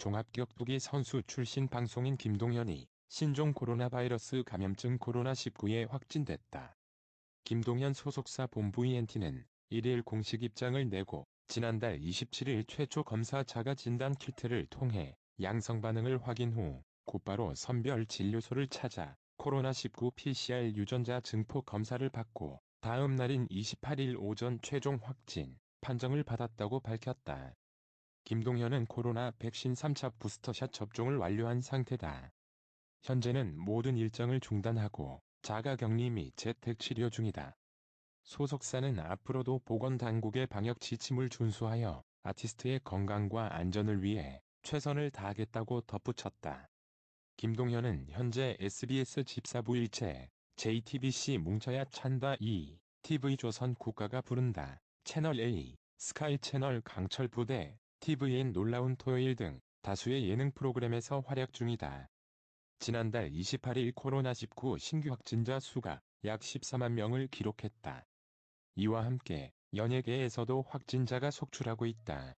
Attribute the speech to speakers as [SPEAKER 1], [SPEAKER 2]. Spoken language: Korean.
[SPEAKER 1] 종합격투기 선수 출신 방송인 김동현이 신종 코로나 바이러스 감염증 코로나19에 확진됐다. 김동현 소속사 본부 ENT는 1일 공식 입장을 내고 지난달 27일 최초 검사 자가 진단 키트를 통해 양성 반응을 확인 후 곧바로 선별 진료소를 찾아 코로나19 PCR 유전자 증폭 검사를 받고 다음 날인 28일 오전 최종 확진 판정을 받았다고 밝혔다. 김동현은 코로나 백신 3차 부스터샷 접종을 완료한 상태다. 현재는 모든 일정을 중단하고 자가격리 및 재택치료 중이다. 소속사는 앞으로도 보건당국의 방역 지침을 준수하여 아티스트의 건강과 안전을 위해 최선을 다하겠다고 덧붙였다. 김동현은 현재 SBS 집사부 일체, JTBC 뭉쳐야 찬다 2, TV조선 국가가 부른다, 채널 A, 스카이 채널 강철 부대, TVN 놀라운 토요일 등 다수의 예능 프로그램에서 활약 중이다. 지난달 28일 코로나19 신규 확진자 수가 약 14만 명을 기록했다. 이와 함께 연예계에서도 확진자가 속출하고 있다.